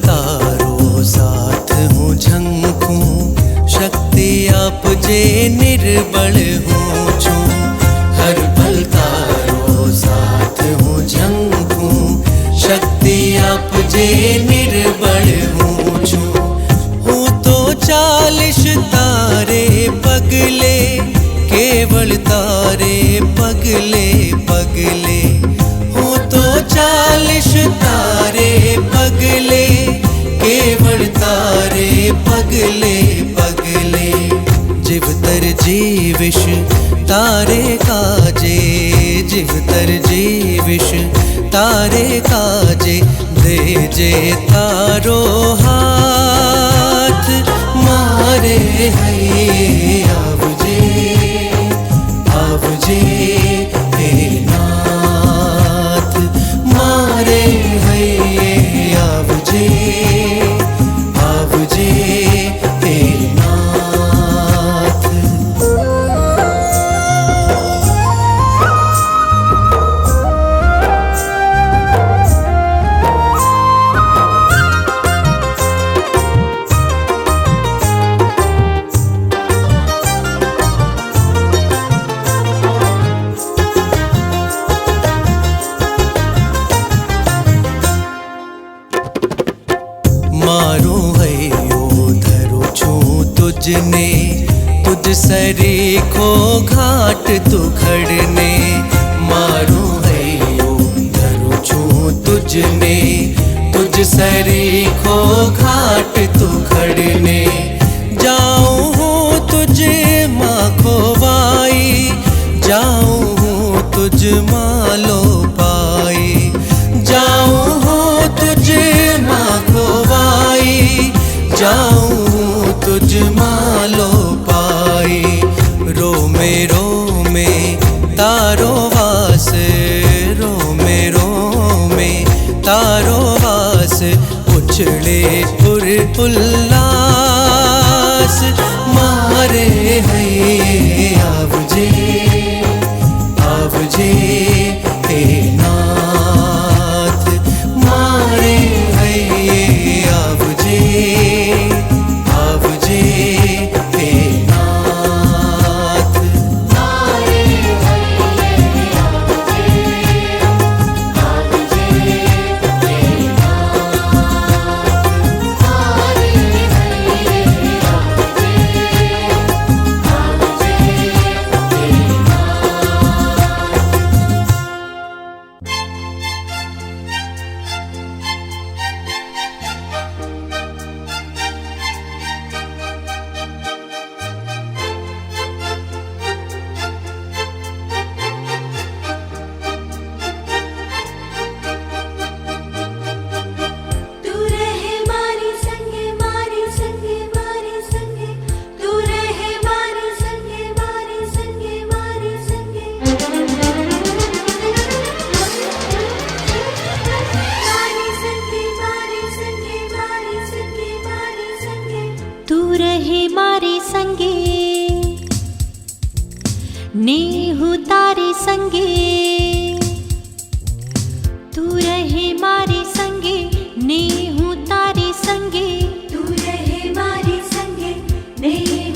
તારો સાથ હું ઝંખું શક્તિ આપજે નિર્બળ હું તારે કાજે જીવતર જીવીશ તારે કાજે દેજે તારો હાથ મારે હૈ આવજે આવજે طلاب રહે મારી સંગે ને હું તારી સંગે તું રહે મારી સંગે ને હું તારી સંગે તું રહે મારી સંગે ને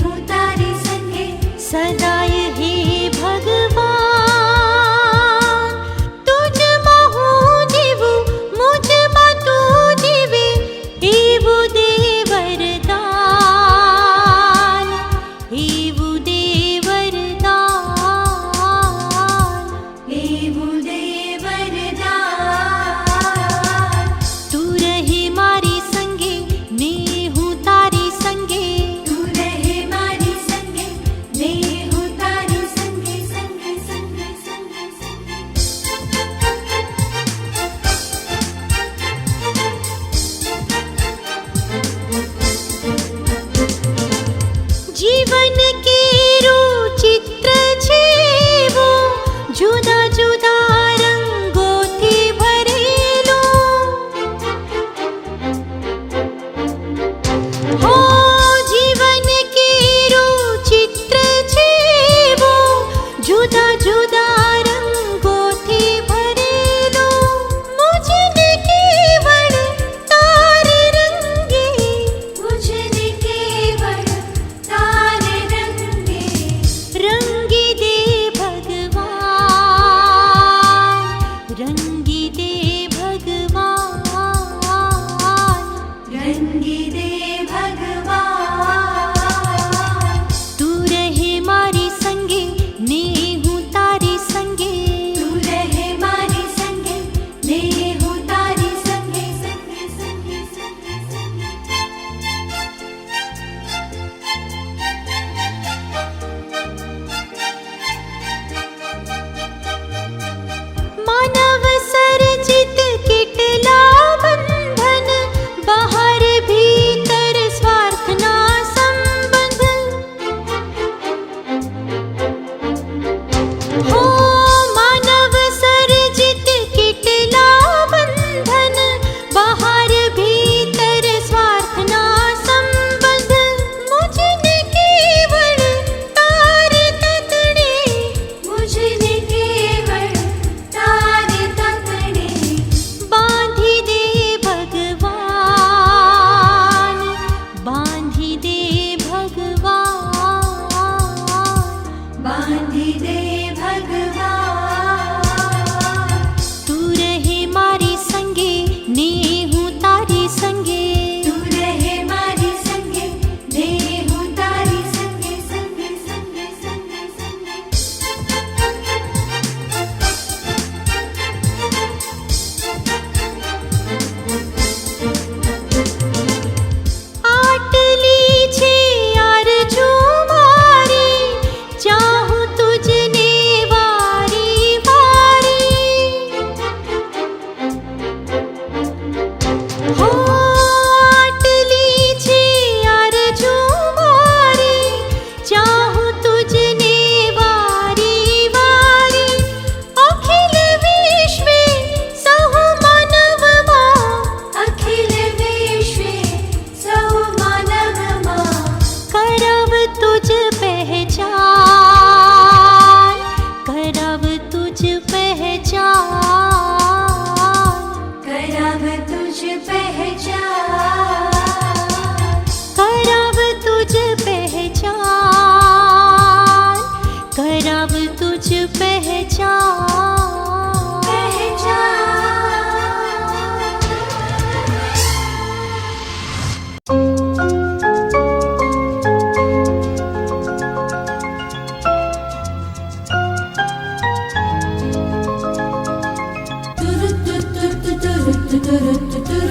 જીવનમાં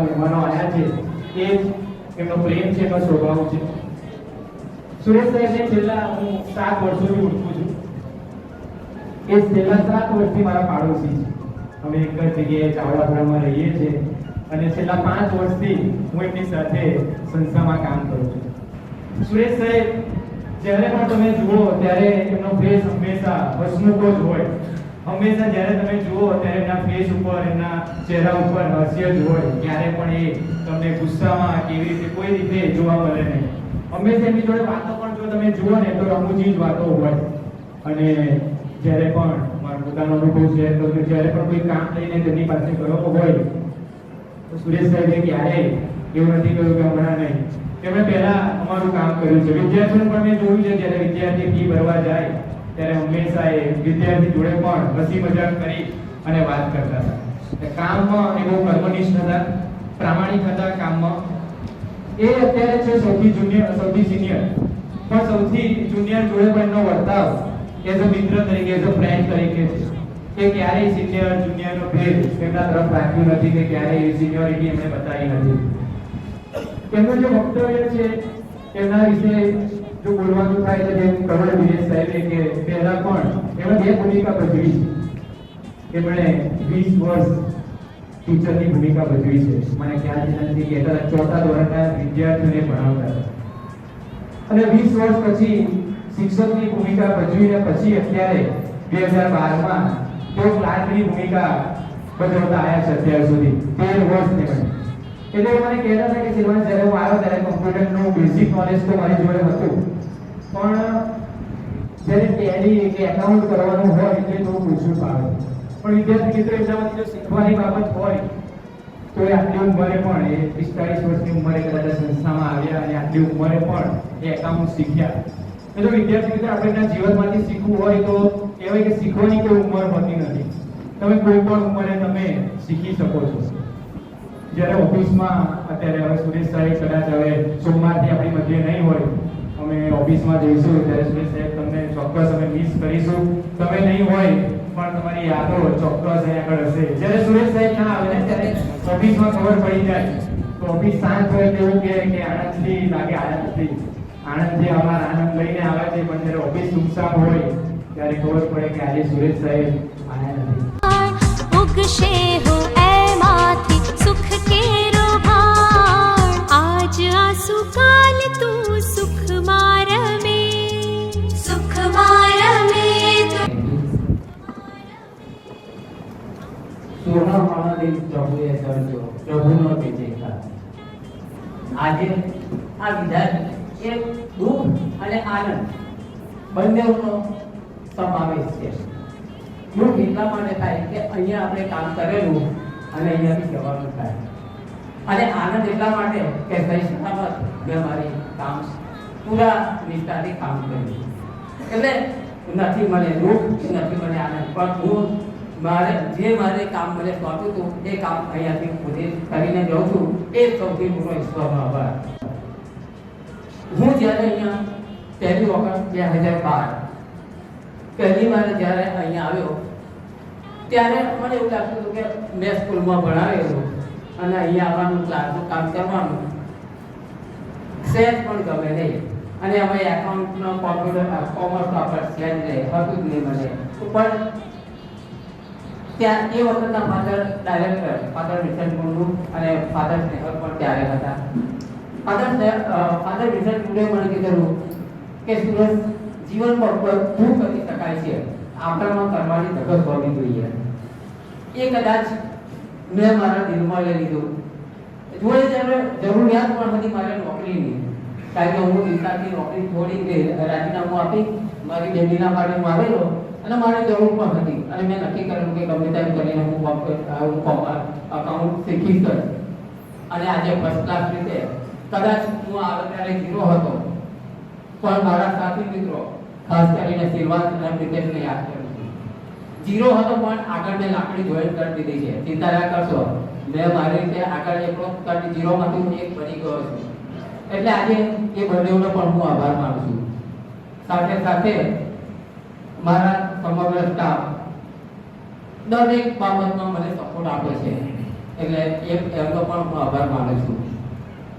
શકો મહેમાનો આવ્યા છે. એ જ એમનો પ્રેમ છે, એમનો સ્વભાવ છે. સુરેશ સાહેબને છેલ્લા હું સાત વર્ષોથી ઓળખું છું. એ છેલ્લા સાત વર્ષથી મારા પાડોશી છે. અમે એક જ જગ્યાએ ચાવડાપુરામાં રહીએ છીએ અને છેલ્લા પાંચ વર્ષથી હું એમની સાથે સંસ્થામાં કામ કરું છું. સુરેશ સાહેબ, જ્યારે પણ તમે જુઓ, ત્યારે એમનો ફેસ હંમેશા હસમુખો જ હોય. હંમેશા જ્યારે તમે જુઓ, ત્યારે એમના ફેસ ઉપર, એમના ચહેરા ઉપર હાસ્ય જ હોય. ક્યારે પણ એ તમને ગુસ્સામાં કેવી રીતે કોઈ રીતે જોવા મળે નહીં. હંમેશા એમની જોડે વાતો પણ જો તમે જુઓ ને, તો રમૂજી જ વાતો હોય. અને જ્યારે પણ મારો પોતાનો અનુભવ શેર કરું જ્યારે પણ કોઈ કામ લઈને તેમની પાસે કરવો હોય, તો સુરેશ સાહેબે ક્યારે એવું નથી કહ્યું કે હમણાં નહીં. તેમણે પહેલા અમારું કામ કર્યું છે. વિદ્યાર્થીઓ પણ મેં જોયું છે, જ્યારે વિદ્યાર્થી ફી ભરવા જાય ત્યારે હંમેશા એ વિદ્યાર્થી જોડે પણ હસી મજાક કરી અને વાત કરતા હતા. કામમાં એ બહુ કર્મનિષ્ઠ હતા, પ્રામાણિક હતા કામમાં. એ અત્યારે છે સૌથી જુનિયર સૌથી સિનિયર પણ સૌથી જુનિયર જોડે પણ એનો વર્તાવ એઝ અ મિત્ર તરીકે એઝ અ ફ્રેન્ડ તરીકે છે. કે ક્યારેય સિનિયર જુનિયર નો ભેદ એમના તરફ રાખ્યું નથી કે ક્યારેય સિનિયોરિટી એમણે બતાવી નથી. એમનું જે વક્તવ્ય છે એમના વિશે જો બોલવાનું થાય તો જેમ કરોડ દિનેશ સાહેબે કે પહેલા પણ એમણે બે ભૂમિકા ભજવી છે. એમણે વીસ વર્ષ ટીચરની ભૂમિકા ભજવી છે. મને ખ્યાલ છે નથી કહેતા હતા, ચોથા ધોરણના વિદ્યાર્થીઓને ભણાવતા અને વીસ વર્ષ પછી શિક્ષકની ભૂમિકા ભજવીને પછી અત્યારે બે હજાર બારમાં તેઓ ક્લાર્કની ભૂમિકા ભજવતા આવ્યા છે અત્યાર સુધી. તેર વર્ષ તેમણે. એટલે મને કહેતા હતા કે સિલવાન જ્યારે હું આવ્યો ત્યારે કમ્પ્યુટરનું બેઝિક નોલેજ તો મારી જોડે હતું. પણ જ્યારે ટેલી કે એકાઉન્ટ કરવાનું હોય એટલે થોડું ઓછું ફાવે પણ વિદ્યાર્થી મિત્રો એમનામાંથી જો શીખવાની બાબત હોય, તો એ આટલી ઉંમરે પણ, એ પિસ્તાળીસ વર્ષની ઉંમરે કદાચ સંસ્થામાં આવ્યા અને આટલી ઉંમરે પણ એ એકાઉન્ટ શીખ્યા. એટલે વિદ્યાર્થી મિત્રો, આપણે એના જીવનમાંથી શીખવું હોય, તો કહેવાય કે શીખવાની કોઈ ઉંમર હોતી નથી. તમે કોઈ પણ ઉંમરે તમે શીખી શકો છો. જ્યારે ઓફિસમાં, અત્યારે હવે સુરેશ સાહેબ કદાચ હવે સોમવારથી આપણી મધ્ય નહીં હોય અમે ઓફિસમાં જઈશું, ત્યારે સુરેશ સાહેબ તમને ચોક્કસ અમે મિસ કરીશું. તમે નહીં હોય, પણ તમારી યાદો ચોક્કસ અહીં આગળ હશે. જ્યારે સુરેશ સાહેબ ના આવે ને, ત્યારે ઓફિસમાં ખબર પડી જાય. તો ઓફિસ શાંત હોય તેવું કે આનંદથી લાગે આનંદથી આનંદથી અમારા આનંદ લઈને આવે છે, પણ જ્યારે ઓફિસ સુમસામ હોય, ત્યારે ખબર પડે કે આજે સુરેશ સાહેબ આનંદ નથી. ઉગશે હો સોનામાળાની પ્રભુએ સર્જ્યો પ્રભુનો વિજય આજે આ વિધાન એ દુઃખ અને આનંદ બંનેનો સમાવેશ છે દુઃખ એટલા માટે થાય કે અહીંયા આપણે કામ કરેલું અને અહીંયાથી જવાનું થાય અને આનંદ એટલા માટે કે સહી સલામત મેં મારી કામ પૂરા નિષ્ઠાથી કામ કર્યું એટલે નથી મને દુઃખ, નથી મને આનંદ, પણ હું મારે જે મારે કામ મને સોંપ્યું હતું, એ કામ અહીંયાથી પોતે કરીને જાઉં છું. એ સૌથી મોટો ઈશ્વરનો આભાર. હું જ્યારે અહીંયા પહેલી વખત બે હજાર બાર પહેલી વાર જ્યારે અહીંયા આવ્યો, ત્યારે મને એવું લાગતું હતું કે મેં સ્કૂલમાં ભણાવેલું અને અહીંયા આવવાનું, ક્લાસનું કામ કરવાનું. સેજ પણ ગમે નહીં. અને અમે એકાઉન્ટનો કોમ્પ્યુટર કોમર્સ આપણે સેજ નહીં. હતું જ નહીં મને. પણ ત્યાં એ વખતના father director father Vishan Mundu અને ફાધર સ્નેહર પણ ત્યારે હતા. ફાધર ફાધર વિશન મુંડુએ મને કીધેલું કે જીવન જીવનમાં બધું કરી શકાય છે. આપણામાં કરવાની ધગત હોવી જોઈએ. એ કદાચ મેં મારા દિલમાં લઈ લીધું. જોડે જ્યારે જરૂરિયાત પણ હતી મારે નોકરીની, કારણ કે હું દિશાથી નોકરી છોડી રાજીનામું આપી, મારી બેબીના માટે હું આવેલો અને મારે જરૂર પણ હતી. અને મેં નક્કી કર્યું કે ગમે તેમ કરીને હું અકાઉન્ટ શીખી શકું અને આજે ફર્સ્ટ ક્લાસ રીતે કદાચ હું આવે ત્યારે ઝીરો હતો, પણ મારા સાથી મિત્રો, ખાસ કરીને સિલવાન અને પ્રિતેશને યાદ કરું જીરો હતો પણ આગળ મેં લાકડી જોઈન કરી દીધી છે. ચિંતા ના કરશો, મેં મારી રીતે આગળ એકલો કરી જીરોમાંથી હું એક બની ગયો છું. એટલે આજે એ બંનેઓનો પણ હું આભાર માનું છું. સાથે સાથે મારા સ્ટાફ દરેક બાબતમાં મને સપોર્ટ આપે છે. એટલે એક એમનો પણ હું આભાર માનું છું.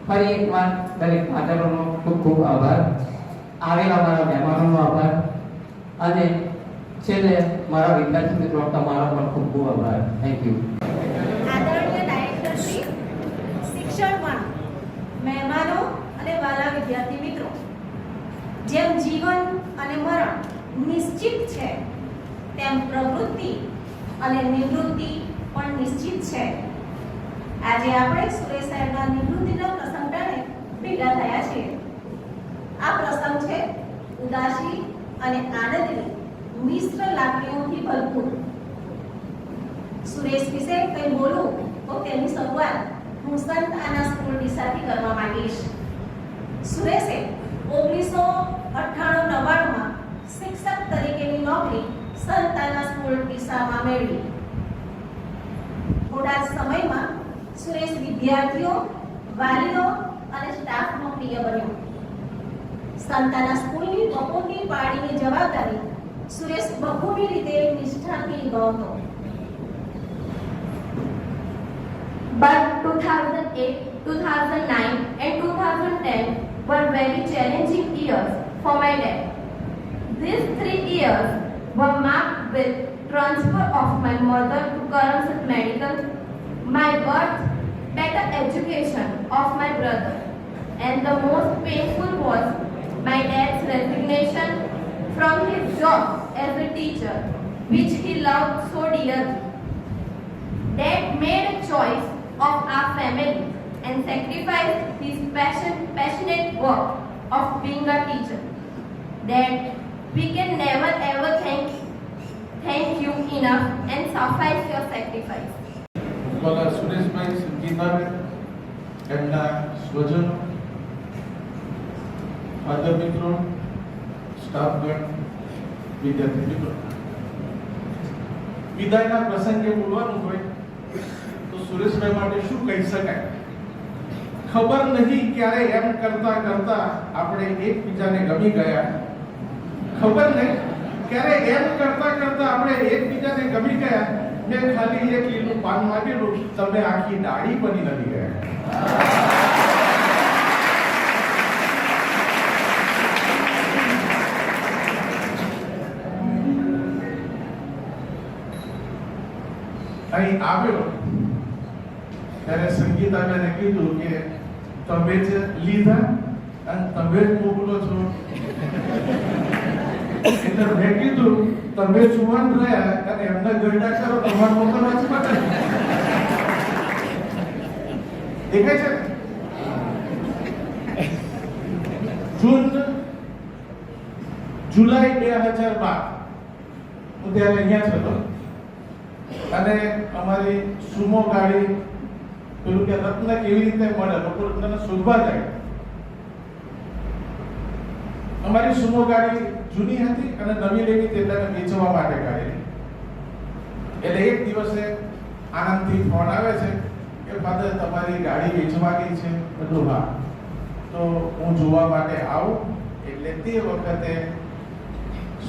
ફરી એકવાર દરેક ફાધરોનો ખૂબ ખૂબ આભાર. આવેલા મારા મહેમાનોનો આભાર. અને છેલ્લે મારા વિદ્યાર્થી મિત્રો, તમારો પણ ખૂબ ખૂબ આભાર. થેન્ક યુ આદરણીય શિક્ષણ વન મહેમાનો અને વાલા વિદ્યાર્થી મિત્રો, જેમ જીવન અને મરણ નિશ્ચિત છે. તેમ પ્રવૃત્તિ અને નિવૃત્તિ પણ નિશ્ચિત છે. આજે આપણે સુરેશ સાહેબના નિવૃત્તિના પ્રસંગ ટાણે ભેગા થયા છીએ. આ પ્રસંગ છે ઉદાસી અને આનંદની મિશ્ર લાગણીઓથી ભરપૂર. સુરેશ વિશે કંઈ બોલું તો તેની શરૂઆત હું સંત આના સ્કૂલ ડીસાથી કરવા માંગીશ. સુરેશે ઓગણીસો અઠ્ઠાણું તરીકેની નોકરી સંતાના સ્કૂલ ડીસામાં મેળવી. થોડા સમયમાં સુરેશ વિદ્યાર્થીઓ વાલીઓ અને સ્ટાફનો પ્રિય બન્યો. સંતાના સ્કૂલની બપોરની પાળીની જવાબદારી સુરેશ બખૂબી રીતે નિષ્ઠાથી નિભાવતો. But 2008, 2009 and 2010 were very challenging years for my dad. These three years were marked with transfer of my mother to Karamsat Medical, my birth, better education of my brother, and the most painful was my dad's resignation from his job as a teacher, which he loved so dearly. Dad made a choice of our family and sacrificed his passion, passionate work of being a teacher. Dad, we can never ever thank, thank you enough and suffice your sacrifice. બોલા સુરેશભાઈ સંગીતાબેન એમના સ્વજનો father મિત્રો સ્ટાફગણ વિદ્યાર્થી મિત્રો વિદાયના પ્રસંગે બોલવાનું હોય તો સુરેશભાઈ માટે શું કહી શકાય? ખબર નહીં ક્યારે એમ કરતા કરતા આપણે એકબીજાને ગમી ગયા. ખબર નહીં. ક્યારે એમ કરતા કરતા આપણે એકબીજાને ગમી ગયા, મેં ખાલી એક લીલું પાન માગેલું તમને આખી ડાળી બની નથી ગયા. અહીં આવ્યો. ત્યારે સંગીતાબેને કીધું કે તમે જ લીધા અને તમે જ મોકલો છો. એટલે મેં કીધું, તમે જુવાન રહ્યા અને એમને ગરડા કરો, તમારે મોકલવા જ પડે. દેખાય છે? જૂન, જુલાઈ બે હજાર બાર. હું ત્યારે અહીંયા હતો. અને અમારી સુમો ગાડી પેલું કે રત્ન કેવી રીતે મળે લોકો રત્નને શોધવા જાય. અમારી સુમો ગાડી જૂની હતી અને નવી લેવી તે તેને વેચવા માટે કાઢેલી એટલે એક દિવસે આનંદથી ફોન આવે છે કે, ફાધર, તમારી ગાડી વેચવાની છે. બધું હા. તો હું જોવા માટે આવું એટલે તે વખતે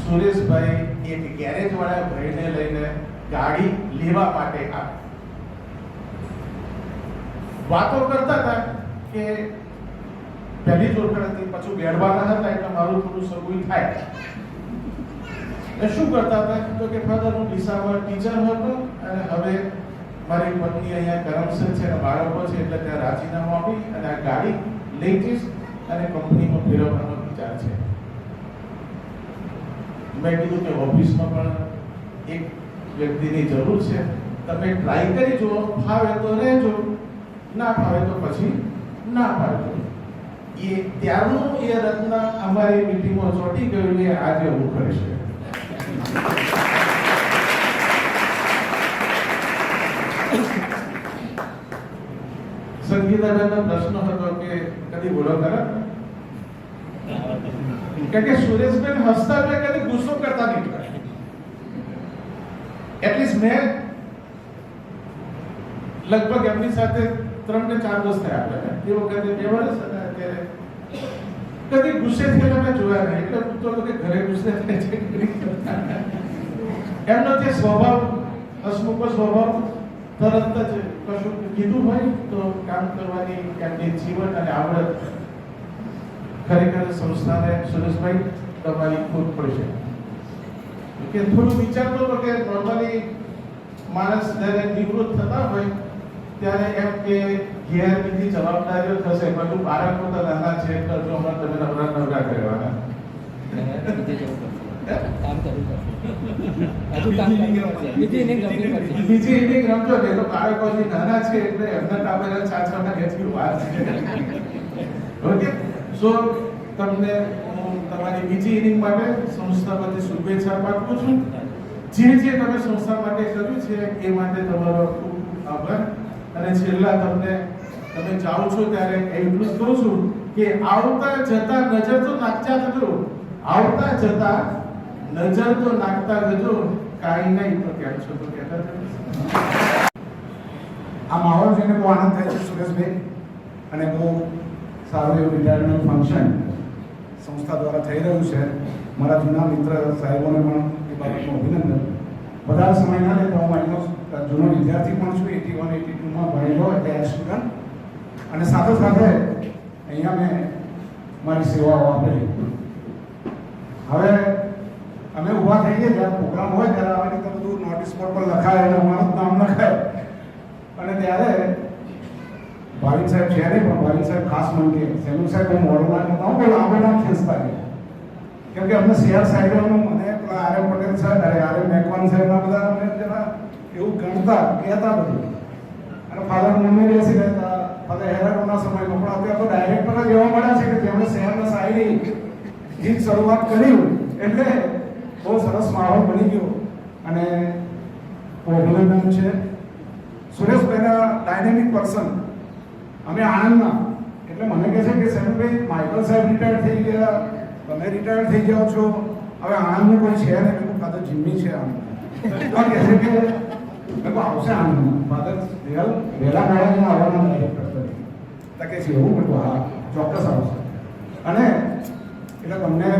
સુરેશભાઈ એક ગેરેજ વાળા ભાઈને લઈને ગાડી લેવા માટે આવ્યા. વાતો કરતા હતા કે પહેલી જ ઓળખાણ પછી બેડવાના હતા, એટલે મારું થોડું સગુઈ થાય. એ શું કરતા હતા? તો કે, ફાધર, હું ડીસામાં ટીચર હતો અને હવે મારી પત્ની અહીંયા કરમસર છે અને બાળકો છે, એટલે ત્યાં રાજીનામું આપી અને આ ગાડી લઈ જઈશ અને કંપનીમાં ફેરવવાનો વિચાર છે. મેં કીધું કે, ઓફિસમાં પણ એક વ્યક્તિની જરૂર છે. તમે ટ્રાય કરી જુઓ. ફાવે તો રહેજો. ના ફાવે તો પછી ના પાડજો એ ત્યારનું એ રત્ન અમારી મીટિંગમાં ચોંટી ગયું એ આજે હું કરીશ સંગીતાબેનનો પ્રશ્ન હતો કે કદી બોલો ખરા કારણ કે સુરેશબેન હસતા એટલે કદી ગુસ્સો કરતા નહીં મેં લગભગ એમની સાથે ત્રણ કે ચાર વર્ષ થયા આપણે તે વખતે બે વર્ષ અને અત્યારે કદી ગુસ્સે થયેલા મેં જોયા નહીં. એટલે હું તો ઘરે ગુસ્સે થાય છે એમનો જે સ્વભાવ, હસમુખ સ્વભાવ તરત જ કશું કીધું હોય તો કામ કરવાની એમની જીવન અને આવડત ખરેખર સંસ્થાને સુરેશભાઈ, તમારી ખૂબ પડશે કે થોડું વિચારતો તો કે નોર્મલી માણસ જ્યારે નિવૃત્ત થતા હોય ત્યારે એમ કે ઘેર બીજી જવાબદારીઓ થશે, પરંતુ બાળકો તો નાના છે કરજો હમણાં તમે નવરા નવરા કરવાના બીજી ઇનિંગ રમજો ને તો બાળકો હજી નાના છે, એટલે એમના વાર ઓકે, સો તમને હું તમારી બીજી ઇનિંગ માટે સંસ્થા વતી શુભેચ્છા પાઠવું છું. જે જે તમે સંસ્થા માટે કર્યું છે, એ માટે તમારો અને છેલ્લા તમને તમે જાઓ છો ત્યારે એટલું જ કહું છું કે આવતા જતા નજર તો નાખતા જજો આવતા જતા નજર તો નાખતા જજો કાંઈ નહીં તો કેમ છો તો કહેતા જજો આ માહોલ જોઈને બહુ આનંદ થાય છે સુરેશભાઈ. અને બહુ સારું એવું રિટાયરમેન્ટ ફંક્શન સંસ્થા દ્વારા થઈ રહ્યું છે. મારા જૂના મિત્ર સાહેબોને પણ એ બાબતનું અભિનંદન. વધારે સમય ના લેતા હું અહીંનો જૂનો વિદ્યાર્થી પણ છું એટી વન એટી ટુમાં ભણેલો એટલે સ્ટુડન્ટ અને સાથે સાથે અહીંયા મેં મારી સેવાઓ આપેલી. હવે અમે ઊભા થઈ ગયા, જ્યારે પ્રોગ્રામ હોય ત્યારે આવી રીતે બધું નોટિસ બોર્ડ પર લખાય અને અમારું નામ લખાય. અને ત્યારે ભાવિન સાહેબ છે નહીં, પણ ભાવિન સાહેબ ખાસ મને સેનું સાહેબ, હું મોડલ નામ હું બહુ લાંબો ના ખેંચતા કેમ કે અમને શહેર સાહેબોનું મને પેલા આર પટેલ સાહેબ અરે આર એમ મેકવાન સાહેબના બધા અમને જરા એવું ગણતા, કહેતા બધું. અને ફાધર મમ્મી બેસી રહેતા, ફાધર હેરાનોના સમયમાં. પણ અત્યારે તો ડાયરેક્ટર જ એવા મળ્યા છે કે જેમણે શહેરના શાયરી ગીત શરૂઆત કર્યું એટલે બહુ સરસ માહોલ બની ગયો. અને અભિનંદન છે. સુરેશભાઈના ડાયનેમિક પર્સન અમે આણંદના એટલે મને કહે છે કે સેમભાઈ માઇકલ સાહેબ રિટાયર થઈ ગયા. તમે રિટાયર થઈ જાઓ છો. હવે આણંદનું કોઈ છે ને મેં કાં જીમ્મી છે આણંદ તો કહે છે કે, મેં આવશે આણંદમાં ફાધર વહેલ વહેલા મોડા આવવાના તો કહે છે, એવું મેં હા, ચોક્કસ આવશે. અને એટલે તમને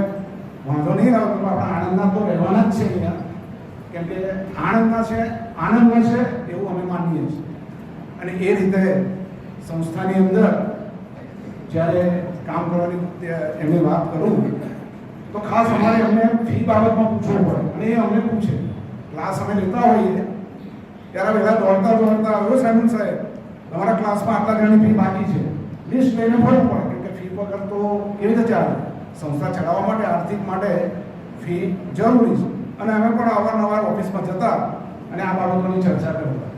વાંધો નહીં આવે, પણ આપણે આણંદના તો રહેવાના જ છે અહીંયા. કેમ કે આણંદના છે આનંદમાં છે એવું અમે માનીએ છીએ. અને એ રીતે સંસ્થાની અંદર જ્યારે કામ કરવાની એમની વાત કરું તો ખાસ અમારે અમને ફી બાબતમાં પૂછવું પડે. અને એ અમને પૂછે. ક્લાસ અમે લેતા હોઈએ. ત્યારે પહેલાં દોડતા દોડતા આવ્યો સાહેબ સાહેબ. તમારા ક્લાસમાં આટલા જણી ફી બાકી છે. લિસ્ટ લઈને ભરવું પડે, કેમ કે ફી વગર તો કેવી રીતે ચાલે? સંસ્થા ચલાવવા માટે, આર્થિક માટે ફી જરૂરી છે. અને અમે પણ અવારનવાર ઓફિસમાં જતા અને આ બાબતોની ચર્ચા કરતા.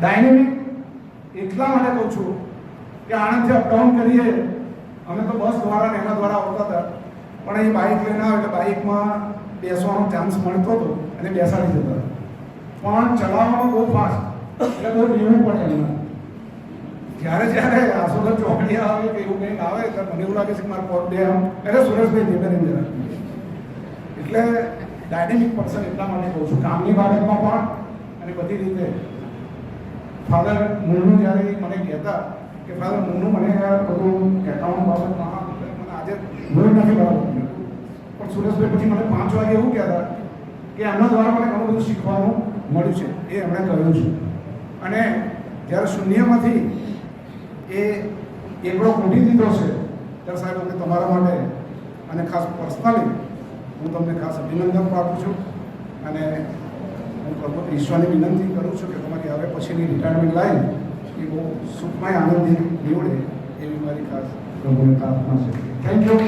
ડાયનેમિક એટલા માટે કહું છું કે આણંદથી અપડાઉન કરીએ. અમે તો બસ દ્વારા ને એના દ્વારા આવતા હતા. પણ અહીં બાઇક લઈને આવે એટલે બાઇકમાં બેસવાનો ચાન્સ મળતો હતો અને બેસાડી જતા પણ ચલાવવાનો બહુ ફાસ્ટ એટલે બહુ લેવું પડે એમાં. જ્યારે જ્યારે આસોદર ચોકડી આવે કે એવું કંઈક આવે ત્યારે મને એવું લાગે છે કે મારા પગ બે આમ એટલે સુરેશભાઈ ધીમે જરા એટલે ડાયનેમિક પર્સન એટલા માટે કહું છું. કામની બાબતમાં પણ અને બધી રીતે. ફાધર મૂળનું જ્યારે મને કહેતા કે ફાધર મૂળનું મને બધું એકાઉન્ટ બાબતમાં મૂળ નથી પણ સુરેશભાઈ પછી મને પાંચ વાગે એવું કહેતા કે એમના દ્વારા મને ઘણું બધું શીખવાનું મળ્યું છે, એ એમણે કહ્યું છે. અને જ્યારે શૂન્યમાંથી એ એકડો ખૂટી દીધો છે, ત્યારે સાહેબ અમે તમારા માટે અને ખાસ પર્સનલી હું તમને ખાસ અભિનંદન પાઠવું છું અને હું ઈશ્વરની વિનંતી કરું છું કે તમારી હવે પછીની રિટાયરમેન્ટ લાઈન એ બહુ સુખમય, આનંદથી નીવડે એવી મારી ખાસ પ્રભુની પ્રાર્થના છે. થેન્ક યુ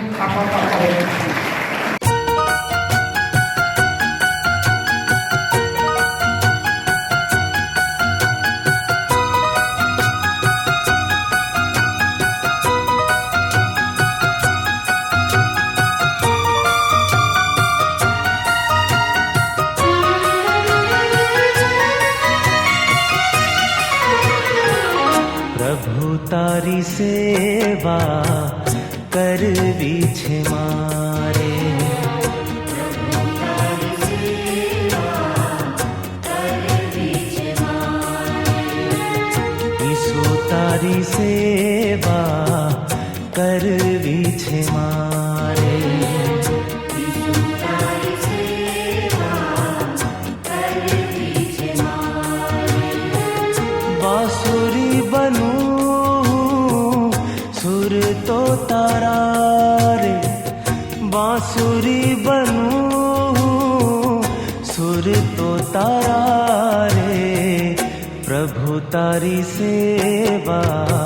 તારા રે પ્રભુ તારી સેવા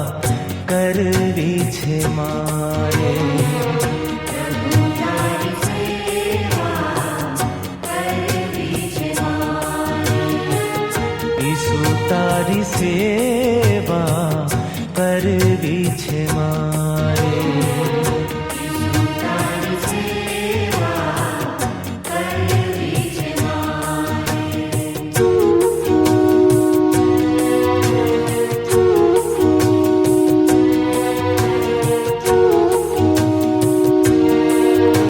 કરવી છે મારે ઈસુ તારી સેવા